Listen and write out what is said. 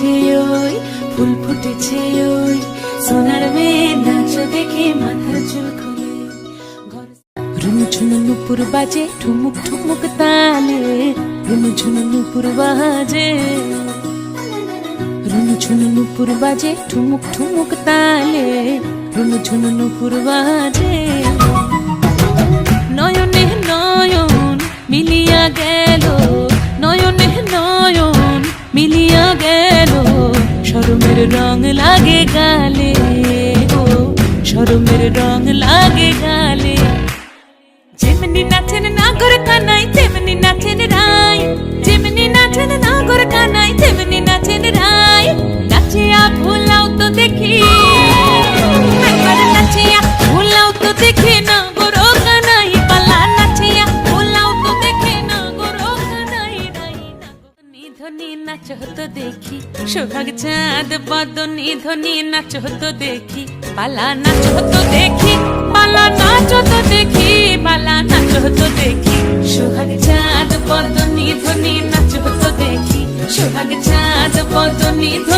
ফুটেছে ওই, ফুল ফুটেছে ওই। সোনার মেয়ে নাচ দেখে মাথার চুল খুলে। রুনু ঝুনু নুপুর ঠুমুক ঠুমুক তালে। রুনু ঝুনু নুপুর বাজে। রুনু ঝুনু নুপুর বাজে, ঠুমুক ঠুমুক তালে। রুনু ঝুনু নুপুর বাজে। গেল। সরমের রং লাগে গালে। গো সরমের রং লাগে গালে। যেমনি নাচেন নাগর কানাই নিধনি নাচ হতো দেখি। সুভাগ চাঁদ, বদনি ধ্বনি নাচ হতো দেখি। পালা নাচ হতো দেখি, পালা নাচ হতো দেখি, পালা নাচ হতো দেখি। সুভাগ চাঁদ, বদনি ধ্বনি নাচ হতো দেখি। সুভাগ চাঁদ, বদনি ধ্বনি